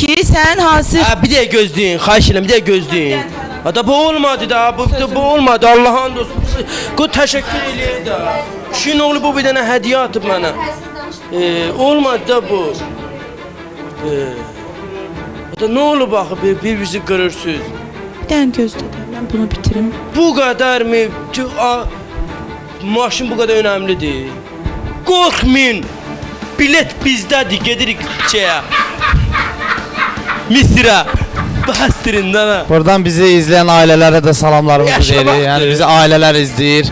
ki, sən hansı Ha, bir de gözlüğün, edirəm, bir de gözlüğün. Ha da bu olmadı da, bu da bu olmadı. Allah'ın dostu. Bu teşekkür eləyir da. Kişinin oğlu bu bir dənə hədiyyə atıb mənə. Ee, olmadı da bu. Ee, da ne olub axı bir, bir bizi qırırsınız. bir gözlə. Mən bunu bitirim. Bu kadar mı? Tü- a- Maşın bu kadar önemlidir. Korkmayın. Bilet bizdedir. Gedirik şeye. Misir'e. Bastırın da. Buradan bizi izleyen ailelere de salamlarımızı verir. Yani bizi aileler izleyir.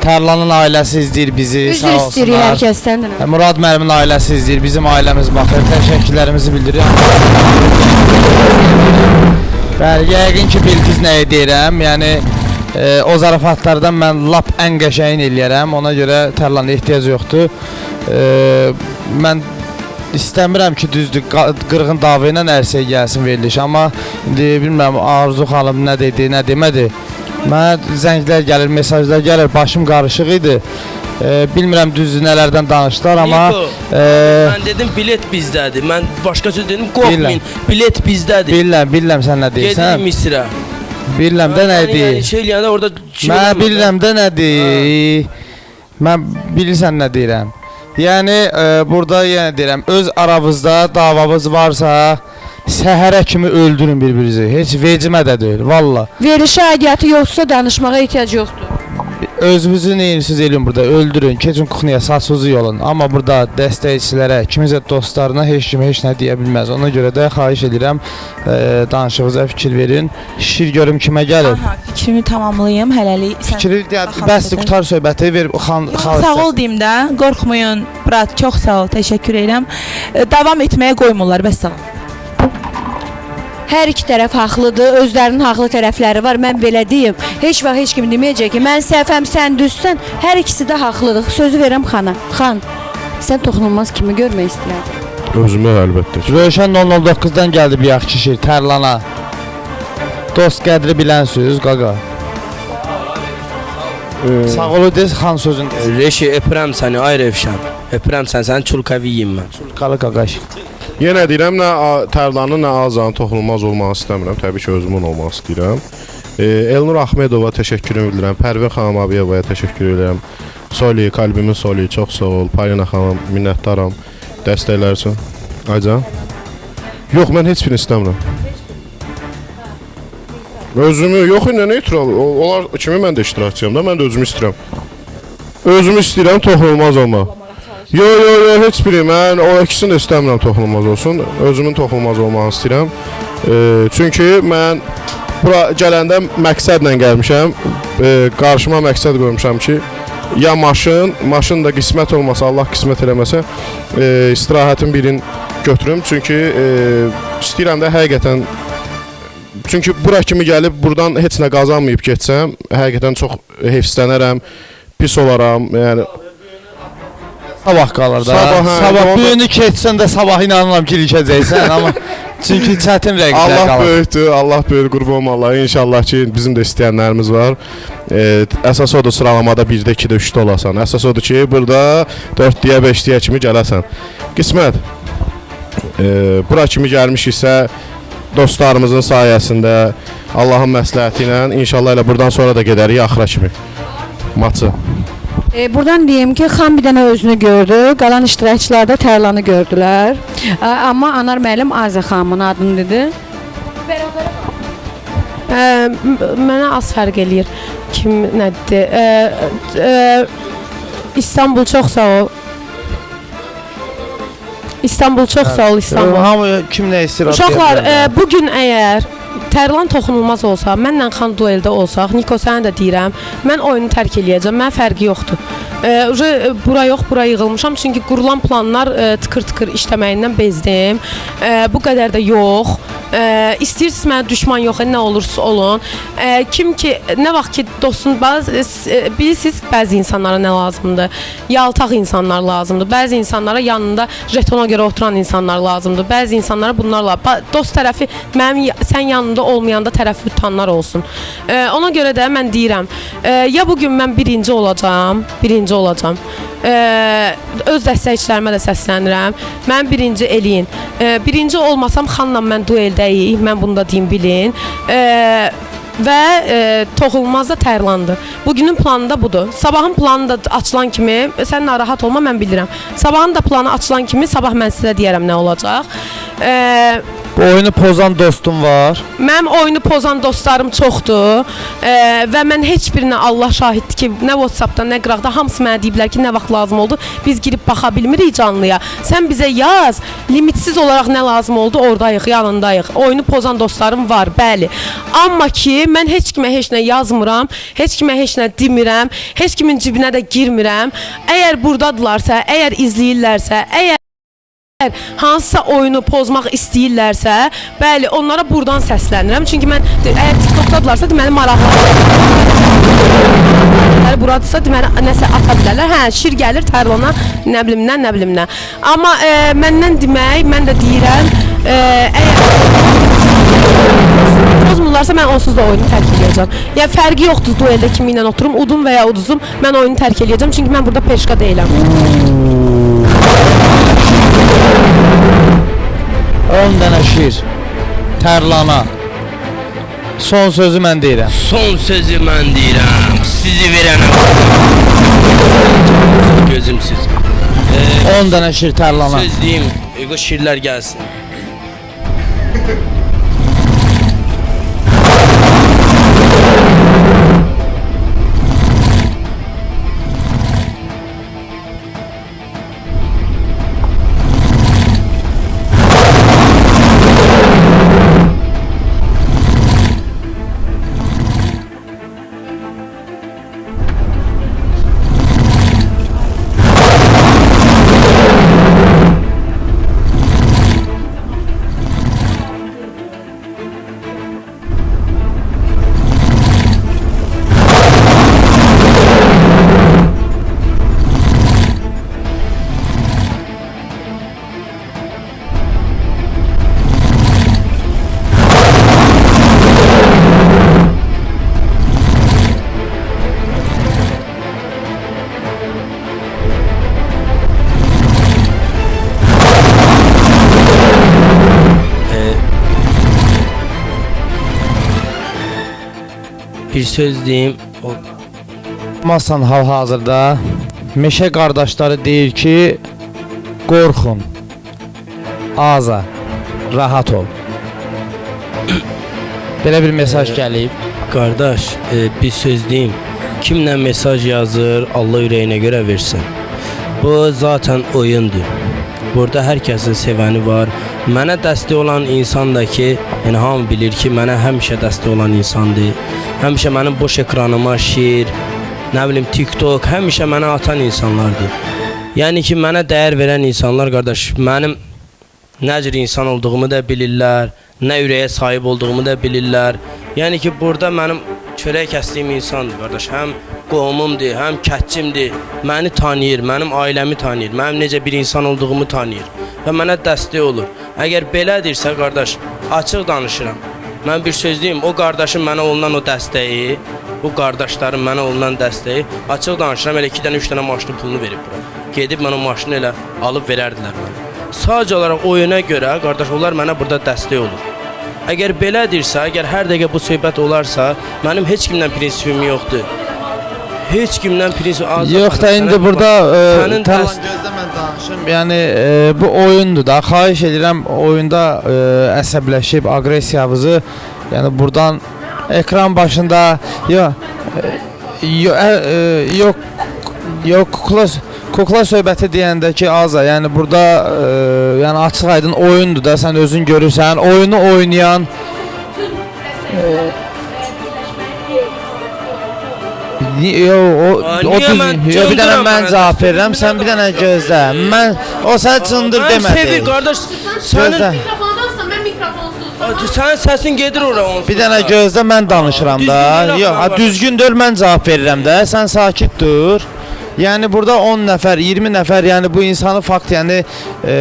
Tarlanın ailesi izleyir bizi. Üzr sağ istəyirik olsunlar. hər kəsdən. E, Murad müəllimin ailəsi izləyir, bizim ailəmiz baxır. Təşəkkürlərimizi bildiririk. Bəli, yəqin ki, bildiniz nəyi deyirəm. Yəni e, o zarafatlardan mən lap ən qəşəyin eləyərəm. Ona görə tərlana ehtiyac yoxdur. E, mən istəmirəm ki, düzdür, qırğın dava ilə ərsəyə gəlsin veriliş, amma indi bilmirəm Arzu xanım nə dedi, nə demədi. Mənə zənglər gəlir, mesajlar gəlir, başım qarışıq idi. E, bilmirəm düzdür nələrdən danışdılar, amma e, Ben dedim bilet bizdedir. Ben başka söz dedim. Bilmem. Bilet bizdedir. bilirəm, bilirəm sən nə deyirsən. Misir'e. Bilirəm də nə deyir. şey yani orada Mən bilirəm də nə deyir. Mən bilirsən nə deyirəm. Yəni e, burada yenə deyirəm, öz aranızda davamız varsa səhərə kimi öldürün bir-birinizi. Heç vecimə də deyil, valla. Verişə aidiyyatı yoxdursa danışmağa ehtiyac yoxdur. Özünüzü neyinirsiniz eləyin burada, öldürün, keçin kuxniya, saçsızı yolun. Amma burada dəstəkçilərə, kimizə dostlarına heç kim heç nə deyə bilməz. Ona görə də xahiş edirəm, e, danışığınıza fikir verin. Şir görüm kimə gəlir. Aha, fikrimi tamamlayım hələlik. Sən- Fikri deyə bəsdir qutar söhbəti ver xan xalq. Sağ ol deyim də. Qorxmayın. Brat, çox sağ ol. Təşəkkür edirəm. E, Davam etməyə qoymurlar. Vəssalam. Hər iki tərəf haqlıdır, özlərinin haqlı tərəfləri var. Mən belə deyim. Heç vaxt heç kim deməyəcək ki, mən səhvəm, sən düzsən. Hər ikisi də haqlıdır. Sözü verəm xana. Xan, sən toxunulmaz kimi görmək istəyirəm. Özümə əlbəttə ki. Rövşən 009-dan gəldi bir yaxşı kişi Tərlana. Dost qədri bilənsiz, qaqa. Sağ ol des xan sözün. Reşi öpürəm səni ay Revşən. Öpürəm səni, sənin çulkaviyim mən. Qalı qaqaş. Yenə deyirəm, nə tərlanın, nə azanın toxunulmaz olmasını istəmirəm. Təbii ki, özümün olmasını istəyirəm. E, Elnur Ahmedova təşəkkürümü bildirirəm. Pərvin xanım Abiyevaya təşəkkür edirəm. Soli, kalbimin soli, çox sağ ol. Parina xanım, minnətdaram dəstəklər üçün. Aycan. Yox, mən heç birini istəmirəm. Özümü, yox, nə neytral. Onlar kimi mən də iştirakçıyam da, mən də özümü istəyirəm. Özümü istəyirəm, toxunulmaz olmaq. Yo yo yo heç biri mən o ikisini də istəmirəm toxunulmaz olsun. Özümün toxunulmaz olmağını istəyirəm. E, çünki mən bura gələndə məqsədlə gəlmişəm. E, qarşıma məqsəd qoymuşam ki, ya maşın, maşın da qismət olmasa, Allah qismət eləməsə, e, istirahətin birini götürüm. Çünki e, istəyirəm də həqiqətən Çünki bura kimi gəlib burdan heç nə qazanmayıb getsəm, həqiqətən çox heyfslənərəm, pis olaram. Yəni Sabah qalır da. Sabah, hə, sabah bu günü keçsən də sabah inanıram ki, ilişəcəksən, amma çünki çətin rəqiblər Allah qalır. böyükdür, Allah böyük qurban Allah. İnşallah ki bizim də istəyənlərimiz var. E, əsas odur sıralamada 1-də, 2-də, 3-də olasan. Əsas odur ki, burada 4-dəyə, 5-dəyə kimi gələsən. Qismət. E, bura kimi gəlmişiksə dostlarımızın sayəsində, Allahın məsləhəti ilə inşallah elə buradan sonra da gedərik axıra kimi. Maçı. E, buradan deyim ki, xan bir dənə özünü gördü. Qalan iştirakçılar da Tərlanı gördülər. E, amma Anar müəllim Azə xanımın adını dedi. Ə, m- mənə az fərq eləyir kim nədir. Ə, ə, İstanbul çox sağ ol. İstanbul çox sağ ol İstanbul. Hamı kim nə istəyir? Uşaqlar, ə, bu gün əgər Tərlan toxunulmaz olsa, mənlə xan dueldə olsaq, Niko sənə də deyirəm, mən oyunu tərk eləyəcəm. Mən fərqi yoxdur. Ə, uje, bura yox, bura yığılmışam çünki qurulan planlar ə, tıkır-tıkır işləməyindən bezdim. Ə, bu qədər də yox. E, istəyirsiniz mənə düşman yox, nə olursa olun. E, kim ki nə vaxt ki dostun bazı e, bilirsiniz bəzi insanlara nə lazımdır? Yaltaq insanlar lazımdır. Bəzi insanlara yanında jetona görə oturan insanlar lazımdır. Bəzi insanlara bunlarla dost tərəfi mənim sən yanında olmayanda tərəfi tutanlar olsun. E, ona görə də mən deyirəm, e, ya bu gün mən birinci olacağam, birinci olacağam. E, öz dəstəkçilərimə də səslənirəm. Mən birinci eləyin. E, birinci olmasam xanla mən dueldəyik. Mən bunu da deyim bilin. E, və e, toxunulmaz tərlandı. Bugünün planı da budur. Sabahın planı da açılan kimi sən narahat olma mən bilirəm. Sabahın da planı açılan kimi sabah mən sizə deyərəm nə olacaq. E, Bu oyunu pozan dostum var. Mənim oyunu pozan dostlarım çoxdur e, və mən heç birinə Allah şahiddir ki, nə WhatsApp-da, nə qıraqda hamısı mənə deyiblər ki, nə vaxt lazım oldu, biz girib baxa bilmirik canlıya. Sən bizə yaz, limitsiz olaraq nə lazım oldu, ordayıq, yanındayıq. Oyunu pozan dostlarım var, bəli. Amma ki, mən heç kimə heç nə yazmıram, heç kimə heç nə demirəm, heç kimin cibinə də girmirəm. Əgər burdadılarsa, əgər izləyirlərsə, əgər Əgər hansısa oyunu pozmaq istəyirlərsə, bəli, onlara burdan səslənirəm. Çünki mən əgər TikTokdadılarsa, deməli maraqlı. Buradırsa, deməli nəsə ata bilərlər. Hə, şir gəlir tərlana, nə bilim nə, nə bilim nə. Amma e, məndən demək, mən də deyirəm, e, əgər pozmurlarsa mən onsuz da oyunu tərk edəcəm. Yəni fərqi yoxdur dueldə kimi oturum, udum və ya uduzum, mən oyunu tərk edəcəm çünki mən burada peşqa deyiləm. 10 dənə şir. Tərlana. Son sözü mən deyirəm. Son sözü mən deyirəm. Sizi verənə. Gözüm siz. 10 dənə şir tərlana. Söz deyim, ego şirlər gəlsin. Bir söz deyim. O Masan hal-hazırda meşə qardaşları deyir ki, qorxun. Aza, rahat ol. Belə bir mesaj gəlib. Qardaş, e, bir söz deyim. Kimlə mesaj yazır, Allah ürəyinə görə versin. Bu zaten oyundur. Burada hər kəsin sevəni var. Mənə dəstək olan insan da ki, yəni hamı bilir ki, mənə həmişə dəstək olan insandır. Həmişə mənim boş ekranıma şir, nə bilim TikTok, həmişə mənə atan insanlardır. Yəni ki, mənə dəyər verən insanlar qardaş, mənim nə cür insan olduğumu da bilirlər, nə ürəyə sahib olduğumu da bilirlər. Yəni ki, burada mənim çörək kəsdiyim insandır qardaş. Həm qohumumdur, həm kətçimdir. Məni tanıyır, mənim ailəmi tanıyır, mənim necə bir insan olduğumu tanıyır və mənə dəstək olur. Əgər belədirsə qardaş, açıq danışıram. Mən bir söz deyim, o qardaşım mənə olunan o dəstəyi, bu qardaşlarım mənə olunan dəstəyi açıq danışıram. Elə 2 dənə, 3 dənə maşının pulunu verib bura. Gedib mən o maşını elə alıb verərdilər mənə. Sadəcə olaraq oyuna görə qardaş onlar mənə burada dəstək olur. Əgər belədirsə, əgər hər dəqiqə bu söhbət olarsa, mənim heç kimdən prinsipim yoxdur. Heç kimdən prinsip azad. Yox da indi burada e, danışım. Yəni e, bu oyundur da. Xahiş edirəm oyunda e, əsəbləşib aqressiyavızı yəni buradan ekran başında yo e, yo, e, e, yox yox kukla kukla söhbəti deyəndə ki, Aza, yəni burada e, yəni açıq aydın oyundur da, sən özün görürsən, oyunu oynayan Ni- Yo, o, Aa, o düz, mən yo, bir mən mənə? cavab verirəm, Bir dənə gözlə. Mən o. Gözlə. Sənin Mikrofondansa mən mikrofonsuz. Sənin səsin gedir ora onsuz. Bir dənə gözlə mən danışıram Düzgün da. ha, var. düzgündür mən cavab verirəm də. Sən sakit dur. Yəni burada 10 nəfər, 20 nəfər, yəni bu insanı fakt yəni e,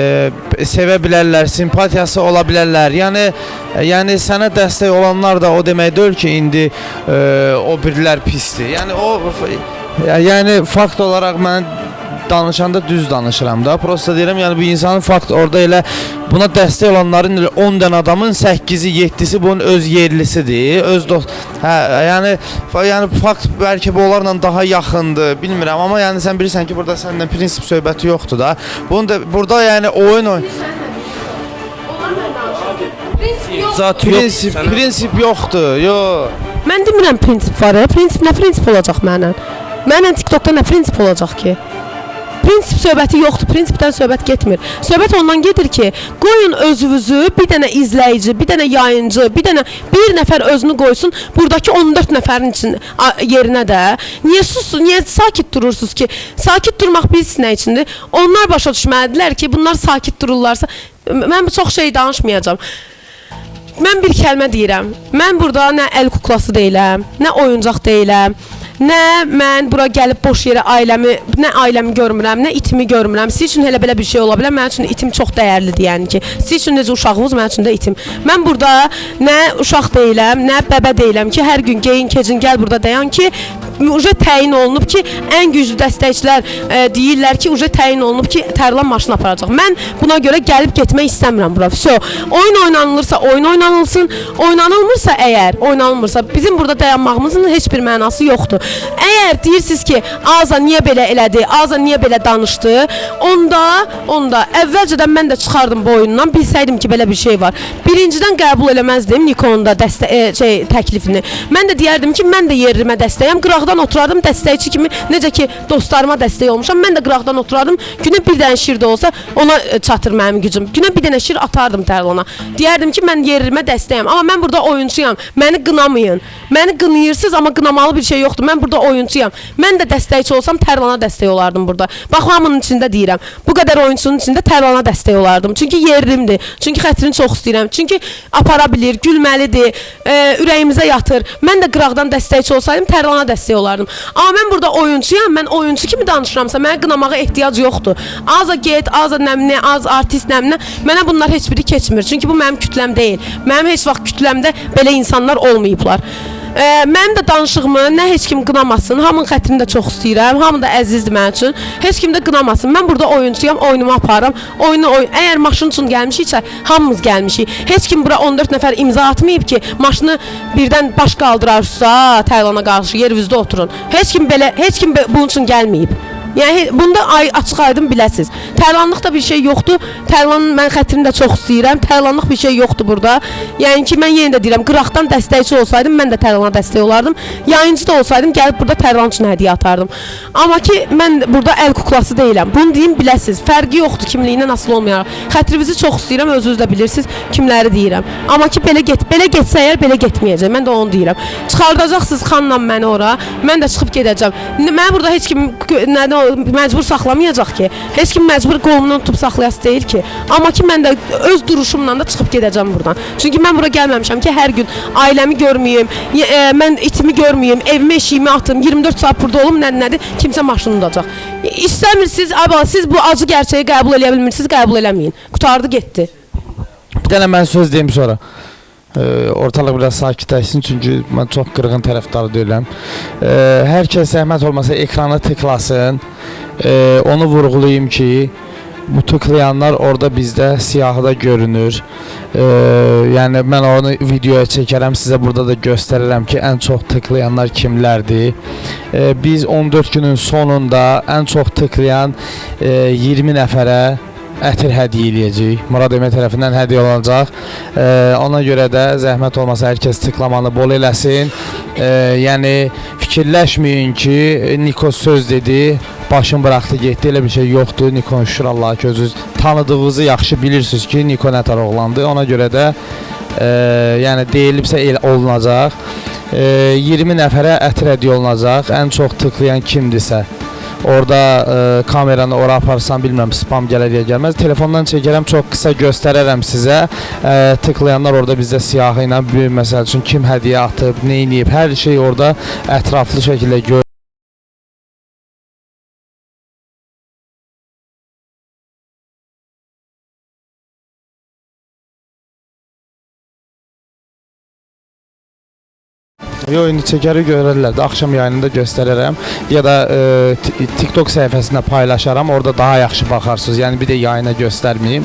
sevə bilərlər, simpatiyası ola bilərlər. Yəni e, yəni sənə dəstək olanlar da o demək deyil ki, indi e, o birlər pisdir. Yəni o yəni fakt olaraq mən danışanda düz danışıram da. Prosta deyirəm, yəni bu insanın fakt orada elə buna dəstək olanların elə 10 dənə adamın 8-i, 7-si bunun öz yerlisidir, öz dost. Hə, yəni yəni fakt bəlkə bu onlarla daha yaxındır, bilmirəm, amma yəni sən bilirsən ki, burada səndən prinsip söhbəti yoxdur da. Bunu da burada yəni oyun oyun Zat yox. prinsip Sənə- prinsip yoxdur. Yox. Mən demirəm prinsip var. ya. Prinsip nə prinsip olacaq mənə? Mənə TikTokda nə prinsip olacaq ki? Prinsip söhbəti yoxdur. Prinsipdən söhbət getmir. Söhbət ondan gedir ki, qoyun özünüzü bir dənə izləyici, bir dənə yayıncı, bir dənə bir nəfər özünü qoysun burdakı 14 nəfərin a- yerinə də. Niyə susun? Niyə sakit durursunuz ki? Sakit durmaq bilsin nə üçündür? Onlar başa düşməlidirlər ki, bunlar sakit dururlarsa mən çox şey danışmayacağam. Mən bir kəlmə deyirəm. Mən burada nə əl kuklası deyiləm, nə oyuncaq deyiləm. Nə mən bura gəlib boş yerə ailəmi, nə ailəmi görmürəm, nə itimi görmürəm. Siz üçün elə belə bir şey ola bilər. Mənim üçün itim çox dəyərlidir, yəni ki. Siz üçün necə uşağınız, mənim üçün də itim. Mən burada nə uşaq deyiləm, nə bəbə deyiləm ki, hər gün geyin, keçin, gəl burada dayan ki, uje təyin olunub ki, ən güclü dəstəkçilər e, deyirlər ki, uje təyin olunub ki, tərlan maşın aparacaq. Mən buna görə gəlib getmək istəmirəm bura. Vso, oyun oynanılırsa oyun oynanılsın, oynanılmırsa əgər oynanılmırsa bizim burada dayanmağımızın heç bir mənası yoxdur. Əgər deyirsiniz ki, Aza niyə belə elədi, Aza niyə belə danışdı, onda onda əvvəlcədən mən də çıxardım bu oyundan, bilsəydim ki, belə bir şey var. Birincidən qəbul eləməzdim Nikonun da dəstə e, şey təklifini. Mən də deyərdim ki, mən də yerimə dəstəyəm. Qıraqdan oturardım dəstəkçi kimi, necə ki dostlarıma dəstək olmuşam. Mən də qıraqdan oturardım. Günə bir dənə şir də olsa ona e, çatır mənim gücüm. Günə bir dənə şir atardım Tərlana. Deyərdim ki, mən yerimə dəstəyəm. Amma mən burada oyunçuyam. Məni qınamayın. Məni qınayırsınız, amma qınamalı bir şey yoxdur. Mən burada oyunçuyam. Mən də dəstəkçi olsam Tərlana dəstək olardım burada. Bax hamının içində deyirəm. Bu qədər oyunçunun içində Tərlana dəstək olardım. Çünki yerimdir. Çünki xətrini çox istəyirəm. Çünki apara bilir, gülməlidir, e, ürəyimizə yatır. Mən də qıraqdan dəstəkçi olsaydım Tərlana dəstək olardım. Amma mən burada oyunçuyam. Mən oyunçu kimi danışıramsa mənə qınamağa ehtiyac yoxdur. Aza get, aza nəmni, az artist nəmni. Mənə bunlar heç biri keçmir. Çünki bu mənim kütləm deyil. Mənim heç vaxt kütləmdə belə insanlar olmayıblar. Ə, mənim də danışığımı nə heç kim qınamasın. Hamının xətrini də çox istəyirəm. Hamı da əzizdir mənim üçün. Heç kim də qınamasın. Mən burada oyunçuyam, oyunumu aparıram. Oyunu oyun. Əgər maşın üçün gəlmişiksə, hamımız gəlmişik. Heç kim bura 14 nəfər imza atmayıb ki, maşını birdən baş qaldırarsa, Taylana qarşı yerinizdə oturun. Heç kim belə, heç kim bunun üçün gəlməyib. Yəni bunda ay açıq aydın biləsiz. Tərlanlıqda bir şey yoxdur. Tərlanın mən xətrini də çox istəyirəm. Tərlanlıq bir şey yoxdur burada. Yəni ki mən yenə də deyirəm, qıraqdan dəstəkçi olsaydım mən də Tərlana dəstək olardım. Yayıncı da olsaydım gəlib burada Tərlan üçün hədiyyə atardım. Amma ki mən burada əl kuklası deyiləm. Bunu deyim biləsiz. Fərqi yoxdur kimliyindən asılı olmayaraq. Xətrinizi çox istəyirəm, özünüz də bilirsiniz kimləri deyirəm. Amma ki belə get, belə getsə əgər belə getməyəcəm. Mən də onu deyirəm. Çıxardacaqsınız xanla məni ora. Mən də çıxıb gedəcəm. Mən burada heç kim nədən məcbur saxlamayacaq ki. Heç kim məcbur qolumdan tutub saxlayası deyil ki. Amma ki mən də öz duruşumla da çıxıb gedəcəm buradan. Çünki mən bura gəlməmişəm ki, hər gün ailəmi görməyim, e, mən itimi görməyim, evimə eşiyimi atım, 24 saat burada olum, nə nədir? Kimsə maşını udacaq. İstəmirsiniz, aba siz bu acı gerçəyi qəbul eləyə bilmirsiniz, qəbul eləməyin. Qutardı, getdi. Bir dənə mən söz deyim sonra. Ee, ortalıq biraz sakitləşsin çünki mən çox qırğın tərəfdarı deyiləm. Ee, hər olmasa ekranı tıklasın. Ee, onu vurğulayım ki, bu tıklayanlar orada bizdə siyahıda görünür. Ee, yəni mən onu videoya çəkərəm, sizə burada da göstərirəm ki, ən çox tıklayanlar kimlərdir. Ee, biz 14 günün sonunda ən çox tıklayan e, 20 nəfərə ətir hədiyyə eləyəcəyik. Murad Emə tərəfindən hədiyyə olunacaq. Ee, ona görə də zəhmət olmasa hər kəs tıklamanı bol eləsin. Ee, yəni fikirləşməyin ki, Niko söz dedi, başın buraxdı getdi. Elə bir şey yoxdur. Niko şükür Allaha ki, özünüz tanıdığınızı yaxşı bilirsiniz ki, Niko nə tər oğlandır. Ona görə də e, yəni deyilibsə el olunacaq. E, 20 nəfərə ətir hədiyyə olunacaq. Ən çox tıklayan kimdirsə Orada e, kameranı ora aparsam bilmirəm spam gələr ya gəlməz. Telefondan çəkərəm, çox qısa göstərərəm sizə. E, tıklayanlar orada bizdə siyahı bir məsəl üçün kim hədiyyə atıb, nə edib, hər şey orada ətraflı şəkildə gör Oyunu çəkəri görərlər də axşam yayınında göstərərəm ya da e, Ti- TikTok səhifəsində paylaşaram. Orada daha yaxşı baxarsınız. Yəni bir də yayına göstərməyim.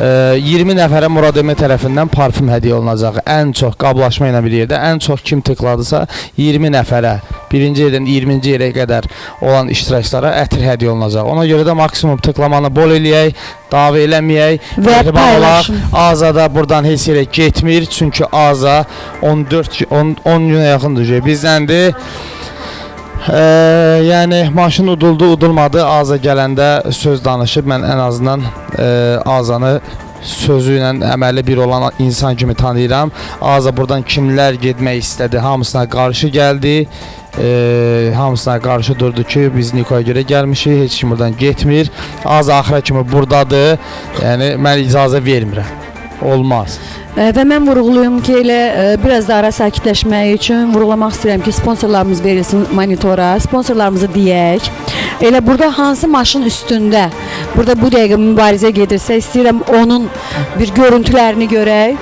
E, 20 nəfərə Murad Eme tərəfindən parfüm hədiyyə olunacaq. Ən çox qablaşma ilə bir yerdə ən çox kim tıkladısa 20 nəfərə birinci yerdən 20-ci yerə qədər olan iştirakçılara ətir hədiyyə olunacaq. Ona görə də maksimum tıklamanı bol eləyək, dava eləməyək. Mehriban olaq. paylaşın. Azada buradan heç yerə getmir. Çünki Aza 14 gü- 10 10 günə yaxındır bizdəndir. Ee, yəni maşın uduldu, udulmadı. Aza gələndə söz danışıb mən ən azından e, Azanı sözü ilə əməli bir olan insan kimi tanıyıram. Aza buradan kimlər getmək istədi, hamısına qarşı gəldi. E, hamısına qarşı durdu ki, biz Nikoya görə gəlmişik, heç kim buradan getmir. Aza axıra kimi burdadır. Yəni mən icazə vermirəm. Olmaz. E, Və mən vurğulayım ki, elə e, biraz da ara sakitləşmək üçün vurğulamaq istəyirəm ki, sponsorlarımız verilsin monitora, sponsorlarımızı deyək. Elə burada hansı maşın üstündə, burada bu dəqiqə mübarizə gedirsə, istəyirəm onun bir görüntülərini görək.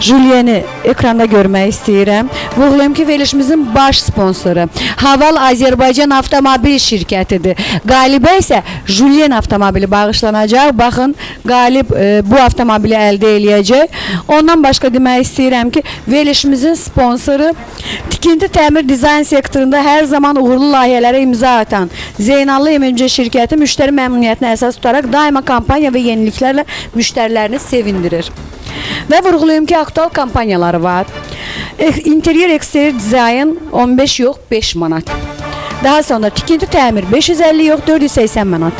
Julieni ekranda görmək istəyirəm. Vurğulayım ki, verilişimizin baş sponsoru Haval Azərbaycan Avtomobil şirkətidir. Qalibə isə Julien avtomobili bağışlanacaq. Baxın, qalib e, bu avtomobili əldə eləyəcək. Ondan başqa demək istəyirəm ki, verilişimizin sponsoru tikinti təmir dizayn sektorunda hər zaman uğurlu layihələrə imza atan Zeynallı MMC şirkəti müştəri məmnuniyyətinə əsas tutaraq daima kampaniya və yeniliklərlə müştərilərini sevindirir. Və vurğulayım ki, aktual kampaniyaları var. Eh, İnterior eksterior dizayn 15 yox 5 manat. Daha sonra tikinti təmir 550 yox 480 manat.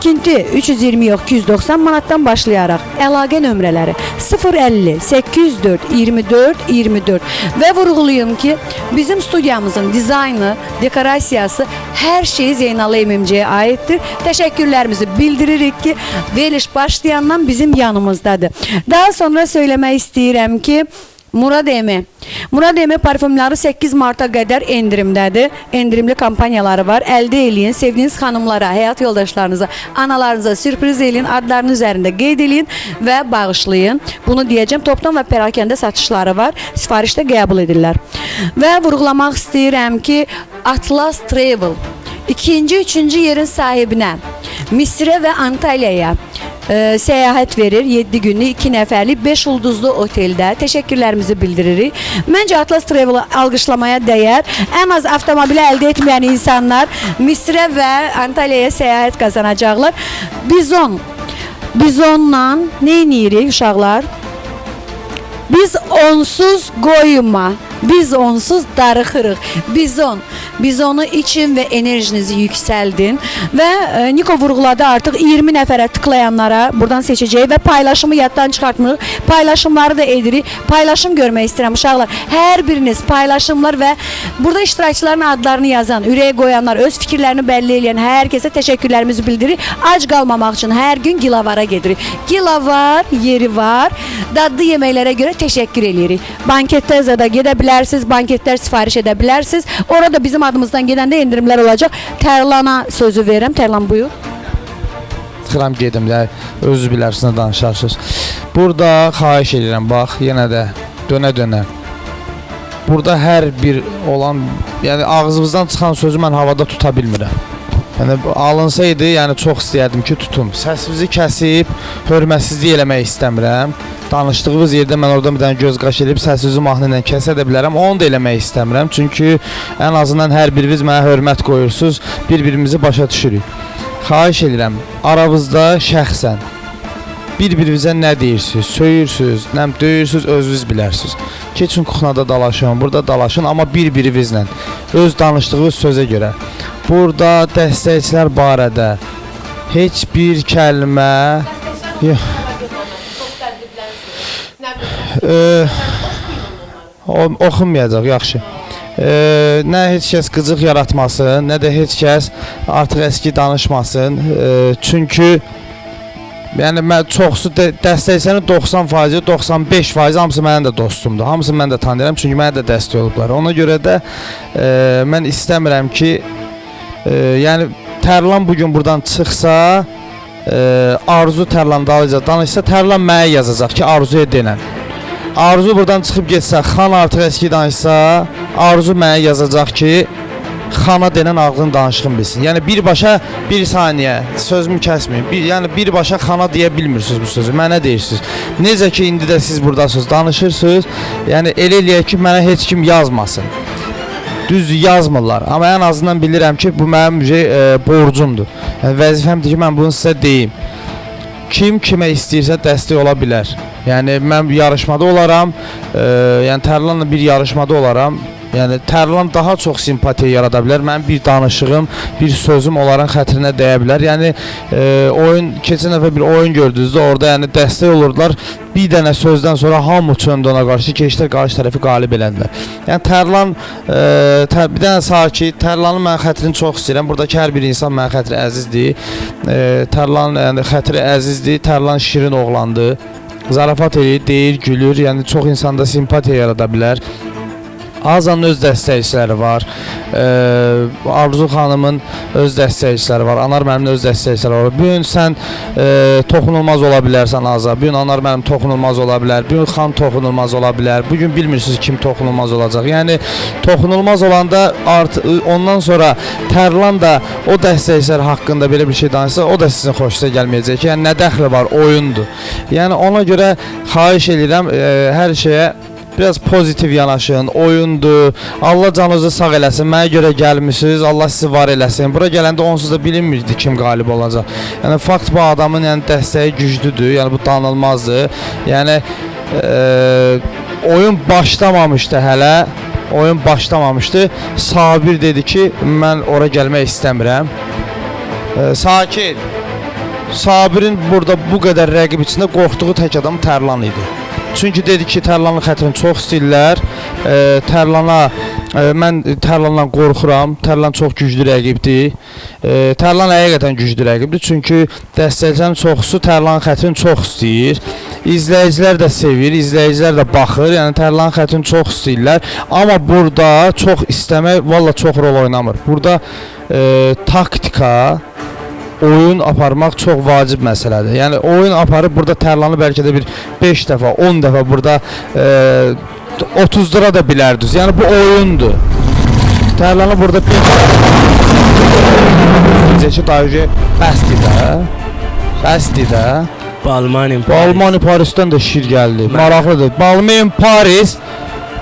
Tikinti 320 yox 290 manatdan başlayaraq əlaqə nömrələri 050 804 24 24 və vurğulayım ki, bizim studiyamızın dizaynı, dekorasiyası hər şey Zeynal MMC-yə aiddir. Təşəkkürlərimizi bildiririk ki, veriliş başlayandan bizim yanımızdadır. Daha sonra söyləmək istəyirəm ki, Murad Emi. Murad Emi parfümləri 8 marta qədər endirimdədir. Endirimli kampaniyaları var. Əldə eləyin. Sevdiyiniz xanımlara, həyat yoldaşlarınıza, analarınıza sürpriz eləyin. Adlarının üzərində qeyd eləyin və bağışlayın. Bunu deyəcəm. Topdan və perakəndə satışları var. Sifarişdə qəbul edirlər. Və vurğulamaq istəyirəm ki, Atlas Travel ikinci, üçüncü yerin sahibinə Misrə və Antalyaya e, səyahət verir 7 günlük 2 nəfərlik 5 ulduzlu oteldə. Təşəkkürlərimizi bildiririk. Məncə Atlas Travel-ı alqışlamaya dəyər. Ən az avtomobili əldə etməyən insanlar Misrə və Antalyaya səyahət qazanacaqlar. Bizon Bizonla nə edirik uşaqlar? Biz onsuz qoyma. Biz onsuz darıxırıq. Bizon. Bizonu için və enerjinizi yüksəldin və e, Niko vurğuladı artıq 20 nəfərə tıklayanlara buradan seçəcək və paylaşımı yaddan çıxartmırıq. Paylaşımları da edirik. Paylaşım görmək istəyirəm uşaqlar. Hər biriniz paylaşımlar və burada iştirakçıların adlarını yazan, ürəyə qoyanlar, öz fikirlərini bəlli edən hər kəsə təşəkkürlərimizi bildiririk. Ac qalmamaq üçün hər gün Gilavara gedirik. Gilavar yeri var. Dadlı yeməklərə görə təşəkkür eləyirik. Banketdə zada gedə bilərsiniz, banketlər sifariş edə bilərsiniz. Orada bizim adımızdan gedəndə endirimlər olacaq. Tərlana sözü verirəm. Tərlan buyur. Tıxıram gedim də özü bilərsiniz danışarsınız. Burada xahiş edirəm bax yenə də dönə-dönə. Burada hər bir olan, yəni ağzımızdan çıxan sözü mən havada tuta bilmirəm. Yəni alınsaydı, yəni çox istəyərdim ki, tutum. Səsimizi kəsib, hörmətsizlik eləmək istəmirəm. Danışdığımız yerdə mən orada bir dənə göz qaş edib səsimizi mahnı ilə kəsə də bilərəm. Onu da eləmək istəmirəm. Çünki ən azından hər biriniz mənə hörmət qoyursunuz, bir-birimizi başa düşürük. Xahiş edirəm, aranızda şəxsən bir-birinizə nə deyirsiniz, söyürsüz, nə döyürsüz, özünüz bilərsiniz. Keçin kuxnada dalaşın, burada dalaşın, amma bir-birinizlə öz danışdığınız sözə görə. Burada dəstəkçilər barədə heç bir kəlmə yox. O, oxunmayacaq, yaxşı. e, nə heç kəs qıcıq yaratmasın, nə də heç kəs artıq əski danışmasın. E, çünki Yəni mən çoxsu də, dəstəksənin 90%, 95% hamısı mənim də dostumdur. Hamısı mən də tanıyıram çünki mənə də dəstək olublar. Ona görə də e, mən istəmirəm ki, e, yəni Tərlan bu gün burdan çıxsa, e, Arzu Tərlan dalınca danışsa, Tərlan mənə yazacaq ki, Arzuya denən. Arzu buradan çıxıb getsə, Xan artıq əski danışsa, Arzu mənə yazacaq ki, xana denən ağlını danışığın bilsin. Yəni birbaşa bir saniyə sözümü kəsməyin. Bir, yəni birbaşa xana deyə bilmirsiniz bu sözü. Mənə deyirsiniz. Necə ki indi də siz burdasınız, danışırsınız. Yəni elə eləyək ki, mənə heç kim yazmasın. Düz yazmırlar. Amma ən azından bilirəm ki, bu mənim e, borcumdur. Yəni vəzifəmdir ki, mən bunu sizə deyim. Kim kimə istəyirsə dəstək ola bilər. Yəni mən yarışmada olaram, e, yəni Tərlanla bir yarışmada olaram. Yəni Tərlan daha çox simpatiya yarada bilər. Mənim bir danışığım, bir sözüm onların xətrinə dəyə bilər. Yəni e, oyun keçən dəfə bir oyun gördünüz də orada yəni dəstək olurdular. Bir dənə sözdən sonra hamı çöndü ona qarşı, keçdilər qarşı tərəfi qalib elədilər. Yəni Tərlan e, tər, bir dənə sakit, Tərlanın mən xətrini çox istəyirəm. Buradakı hər bir insan mənim xətri əzizdir. E, Tərlan yəni xətri əzizdir. Tərlan şirin oğlandır. Zarafat eləyir, deyir, gülür. Yəni çox insanda simpatiya yarada bilər. Azanın öz dəstəkçiləri var. Ee, Arzu xanımın öz dəstəkçiləri var. Anar müəllimin öz dəstəkçiləri var. Bu gün sən e, toxunulmaz ola bilərsən Azza. Bu Anar müəllim toxunulmaz ola bilər. Bu gün xan toxunulmaz ola bilər. Bu gün bilmirsiniz kim toxunulmaz olacaq. Yəni toxunulmaz olanda art ondan sonra Tərlan da o dəstəkçilər haqqında belə bir şey danışsa, o da sizin xoşunuza gəlməyəcək. Yəni nə dəxli var, oyundur. Yəni ona görə xahiş edirəm e, hər şeyə biraz pozitiv yanaşın, oyundur. Allah canınızı sağ eləsin. Mənə görə gəlmisiniz. Allah sizi var eləsin. Bura gələndə onsuz da bilinmirdi kim qalib olacaq. Yəni fakt bu adamın yəni dəstəyi güclüdür. Yəni bu danılmazdır. Yəni e, oyun başlamamışdı hələ. Oyun başlamamışdı. Sabir dedi ki, mən ora gəlmək istəmirəm. E, sakin. Sabirin burada bu qədər rəqib içində qorxduğu tək adam Tərlan idi. Çünki dedi ki, Tərlanın xətrini çox istəyirlər. E, Tərlana e, mən Tərlandan qorxuram. Tərlan çox güclü rəqibdir. E, Tərlan həqiqətən güclü rəqibdir. Çünki dəstəkçilərin çoxusu Tərlanın xətrini çox istəyir. İzləyicilər də sevir, izləyicilər də baxır. Yəni Tərlanın xətrini çox istəyirlər. Amma burada çox istəmək valla çox rol oynamır. Burada e, taktika oyun aparmaq çox vacib məsələdir. Yəni oyun aparıb burada Tərlanı bəlkə də bir 5 dəfə, 10 dəfə burada e, 30 lira da bilərdiniz. Yəni bu oyundur. Tərlanı burada Necə dayıcı bəsdir də. Bəsdir də. Balmanim. Almaniya Parisdən də şir gəldi. Maraqlıdır. Balmain Paris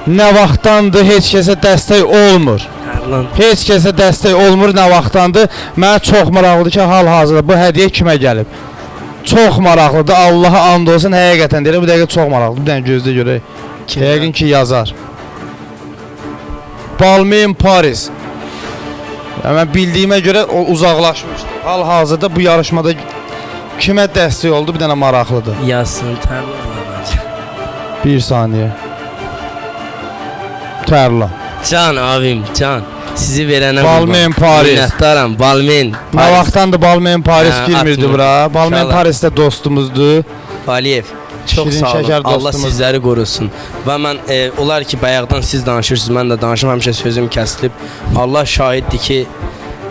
nə vaxtdandır heç kəsə dəstək olmur. Tərlan. Heç kəsə dəstək olmur nə vaxtdandır. Mənə çox maraqlıdır ki, hal-hazırda bu hədiyyə kimə gəlib? Çox maraqlıdır. Allaha and olsun, həqiqətən deyirəm, bu dəqiqə çox maraqlıdır. Bir dənə gözlə görək. Yəqin ki, yazar. Balmain Paris. Ya mən bildiyimə görə o uzaqlaşmışdı. Hal-hazırda bu yarışmada kimə dəstək oldu? Bir dənə maraqlıdır. Yazsın bence. Bir saniyə. Tərlan. Can abim, can. Sizi verənə Balmain Paris. Minnətdaram. Balmain. Nə vaxtdandır Balmain Paris Hə, girmirdi atmır. bura. Balmain İnşallah. Paris də dostumuzdur. Valiyev. Çox Şirin sağ olun. Allah dostumuz. sizləri qorusun. Və mən e, olar ki, bayaqdan siz danışırsınız, mən də danışım, həmişə sözüm kəsilib. Allah şahiddir ki,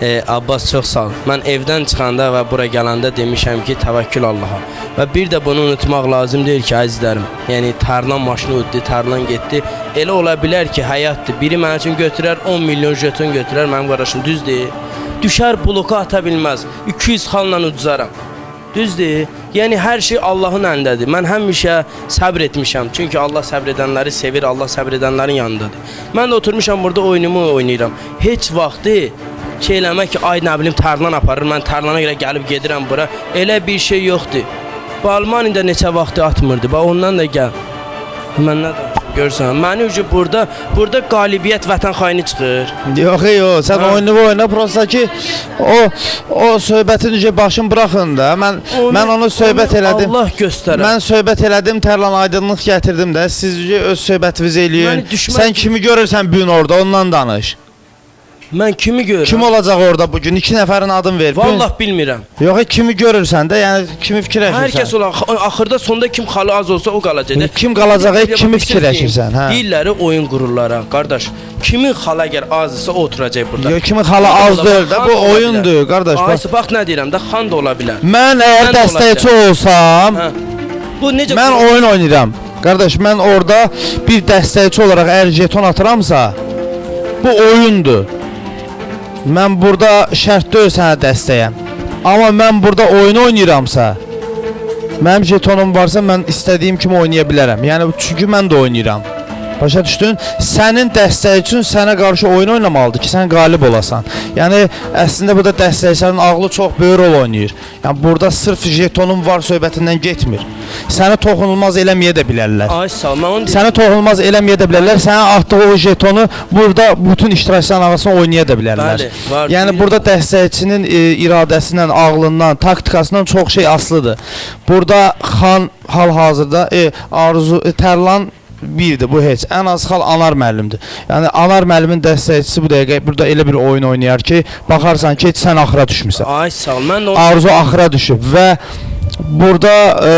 e, Abbas çox sağ ol. Mən evdən çıxanda və bura gələndə demişəm ki, təvəkkül Allaha. Və bir də bunu unutmaq lazım deyil ki, əzizlərim. Yəni Tarlan maşını uddu, Tarlan getdi. Elə ola bilər ki, həyatdır. Biri mənim üçün götürər 10 milyon jeton götürər, mənim qardaşım düzdür. Düşər bloka ata bilməz. 200 xanla uduzaram. Düzdür? Yəni hər şey Allahın əlindədir. Mən həmişə səbr etmişəm. Çünki Allah səbr sevir, Allah səbr edənlərin yanındadır. Mən də oturmuşam burada oyunumu oynayıram. Heç vaxtı şey eləmək ki, ay nə bilim tarlan aparır, mən tarlana görə gəlib gedirəm bura. Elə bir şey yoxdur. Bu Almaniyada neçə vaxtı atmırdı. Bax ondan da gəl. Mən nə? Görsən, məni ucu burada, burada qalibiyyət vətən xaini çıxır. Yox, yox, sən oyunu oyna, prosta ki o o söhbətin necə başın buraxın da. Mən mən onu söhbət elədim. Allah göstərər. Mən söhbət elədim, Tərlan aydınlıq gətirdim də. Siz öz söhbətinizi eləyin. Sən kimi görürsən bu gün orada, ondan danış. Mən kimi görürəm? Kim olacaq orada bu gün? 2 nəfərin adını ver. Vallah bilmirəm. Yox, kimi görürsən də, yəni kimi fikirləşirsən? Hər kəs ola axırda sonda kim xalı az olsa o qalacaq. Kim qalacaq, kimi deyim. fikirləşirsən, hə? Deyirlər oyun qururlar ha, qardaş. Kimin xala əgər azsa o oturacaq burada. Yox, kimin xalı az deyil də, bu oyundur, qardaş. Aysə bax nə deyirəm də xan da ola bilər. mən əgər dəstəkçi olsam, Hə. Bu necə Mən oyun oynayıram. Qardaş, mən orada bir dəstəkçi olaraq əgər jeton atıramsa, bu oyundur. Mən burada şərt deyil sənə dəstəyəm. Amma mən burada oyun oynayıramsa, mənim jetonum varsa mən istədiyim kimi oynaya bilərəm. Yəni çünki mən də oynayıram. Başa düşdün? Sənin dəstəkçin sənə qarşı oyun oynamalıdır ki, sən qalib olasan. Yəni əslində burada dəstəkçilərin ağlı çox böyük rol oynayır. Yəni burada sırf jetonun var söhbətindən getmir. Səni toxunulmaz eləməyə də bilərlər. Ay mən onu. Səni toxunulmaz eləməyə də bilərlər. Sənə atdığı o jetonu burada bütün iştirakçıların arasında oynaya da bilərlər. Bəli, var. Yəni burada dəstəkçinin e, iradəsindən, ağlından, taktikasından çox şey asılıdır. Burada xan hal-hazırda e, arzu e, Tərlan birdir bu heç. Ən az xal Anar müəllimdir. Yəni Anar müəllimin dəstəkçisi bu dəqiqə burada elə bir oyun oynayar ki, baxarsan ki, sən axıra düşmüsən. Ay sağ ol, mən onu Arzu axıra düşüb və burada e,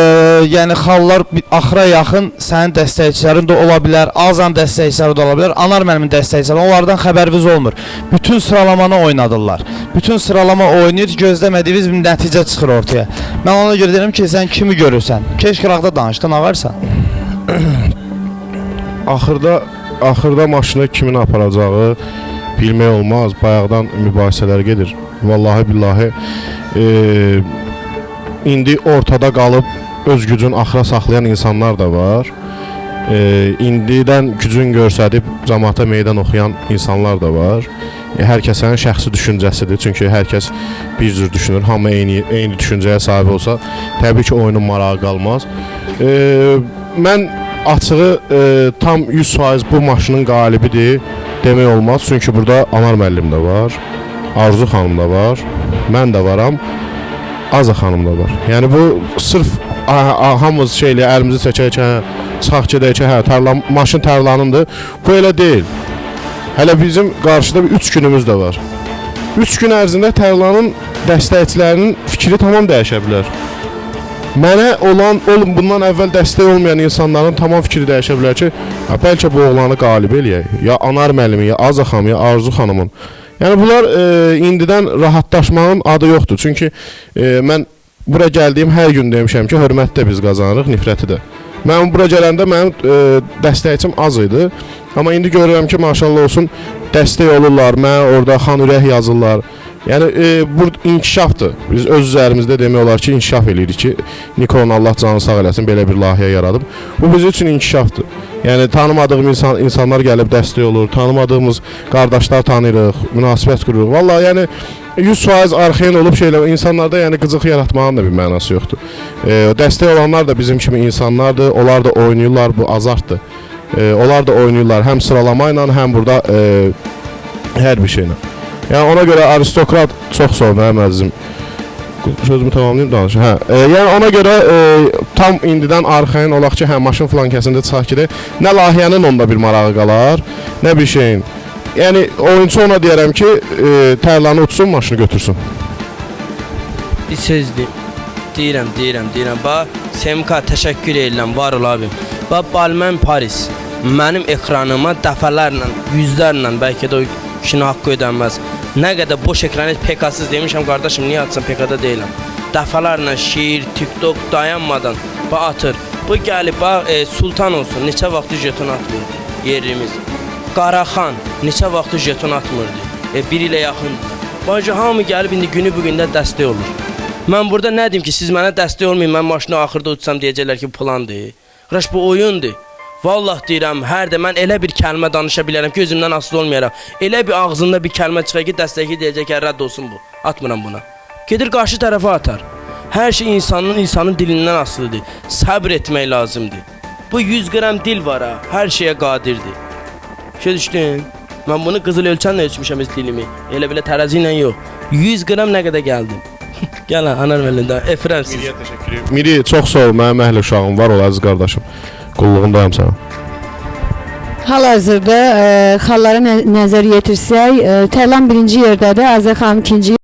yəni xallar axıra yaxın sənin dəstəkçilərin də ola bilər, azan dəstəkçiləri də ola bilər. Anar müəllimin dəstəkçiləri onlardan xəbəriniz olmur. Bütün sıralamanı oynadırlar. Bütün sıralama oynayır, gözləmədiyiniz bir nəticə çıxır ortaya. Mən ona görə deyirəm ki, sən kimi görürsən? Keş qıraqda danışdın, ağarsan. Axırda axırda maşını kimin aparacağı bilmək olmaz. Bayaqdan mübahisələr gedir. Vallahi billahi e, indi ortada qalıb öz gücün axıra saxlayan insanlar da var. E, indidən gücün göstərib cəmaata meydan oxuyan insanlar da var. E, hər kəsin şəxsi düşüncəsidir. Çünki hər kəs bir cür düşünür. Hamı eyni eyni düşüncəyə sahib olsa, təbii ki, oyunun marağı qalmaz. E, mən açığı e, tam 100% bu maşının qalibidir demək olmaz. Çünki burada Anar müəllim də var, Arzu xanım da var, mən də varam. Aza xanım da var. Yəni bu sırf hamımız şeylə əlimizi çəkək çıxaq gedək hə, tərlan maşın tərlanındır. Bu elə deyil. Hələ bizim qarşıda 3 günümüz də var. 3 gün ərzində tərlanın dəstəkçilərinin fikri tamam dəyişə bilər. Mənə olan, oğlum bundan əvvəl dəstək olmayan insanların tamam fikri dəyişə bilər ki, hə, bəlkə bu oğlanı qalib eləyək. Ya Anar müəllimin, ya Aza xanım, ya Arzu xanımın. Yəni bunlar e, indidən rahatlaşmağın adı yoxdur. Çünki e, mən bura gəldiyim hər gün demişəm ki, hörməti də biz qazanırıq, nifrəti də. Mən bura gələndə mənim e, dəstəkçim az idi. Amma indi görürəm ki, maşallah olsun dəstək olurlar. Mənə orada xan ürək yazırlar. Yəni e, bu inkişafdır. Biz öz üzərimizdə demək olar ki, inkişaf eləyirik ki, Nikonun Allah canını sağ eləsin belə bir layihə yaradıb. Bu bizim üçün inkişafdır. Yəni tanımadığım insan insanlar gəlib dəstək olur, tanımadığımız qardaşlar tanıyırıq, münasibət qururuq. Vallahi yəni 100% arxain olub şeylər insanlarda yəni qıcıq yaratmağın da bir mənası yoxdur. E, dəstək olanlar da bizim kimi insanlardır. Onlar da oynayırlar, bu azartdır. E, onlar da oynayırlar həm sıralama ilə, həm burada e, hər bir şeylə. Yəni ona görə aristokrat çox sorun hə əzizim. Sözümü tamamlayım danışım. Hə, e, yəni ona görə e, tam indidən arxayın olaq ki, hə maşın flankəsində çıxaq gedək. Nə layihənin onda bir marağı qalar, nə bir şeyin. Yəni oyunçu ona deyərəm ki, e, tərlanı uçsun, maşını götürsün. bir söz deyim. Deyirəm, deyirəm, deyirəm. Bax, Semka təşəkkür edirəm, var ol abim. Bax, Balmən Paris mənim ekranıma dəfələrlə, yüzlərlə bəlkə də o kişinin haqqı ödənməz. Nə qədər boş ekran PK-sız demişəm qardaşım, niyə atsam PK-da deyiləm. Dəfələrlə şeir, TikTok dayanmadan bax atır. Bu bax e, Sultan olsun, neçə vaxt jeton atmırdı yerimiz. Qaraxan neçə vaxt jeton atmırdı. E, bir ilə yaxın. Bacı hamı gəlib indi günü bu gündə dəstək olur. Mən burada nə deyim ki, siz mənə dəstək olmayın, mən maşını axırda uçsam deyəcəklər ki, plandır. Qıraş bu oyundur. Vallah deyirəm, hər də mən elə bir kəlmə danışa bilərəm ki, özümdən asılı olmayaraq. Elə bir ağzında bir kəlmə çıxar ki, dəstəkli deyəcək ki, rədd olsun bu. Atmıram buna. Gedir qarşı tərəfə atar. Hər şey insanın insanın dilindən asılıdır. Səbr etmək lazımdır. Bu 100 gram dil var ha. Her şeye qadirdir. Şey düşdün? Mən bunu qızıl ölçənlə ölçmüşəm öz dilimi. Elə belə tərəzi ilə yox. 100 gram nə qədər gəldim? Gəl anar müəllimdə. Efrem siz. təşəkkür edirəm. Miri çox sağ ol, mənim əhli uşağım var ol əziz qardaşım. Qulluğundayım sənə. Hal-hazırda e, xallara nə- nəzər yetirsək, e, Tərlan birinci yerdədir, Azər ikinci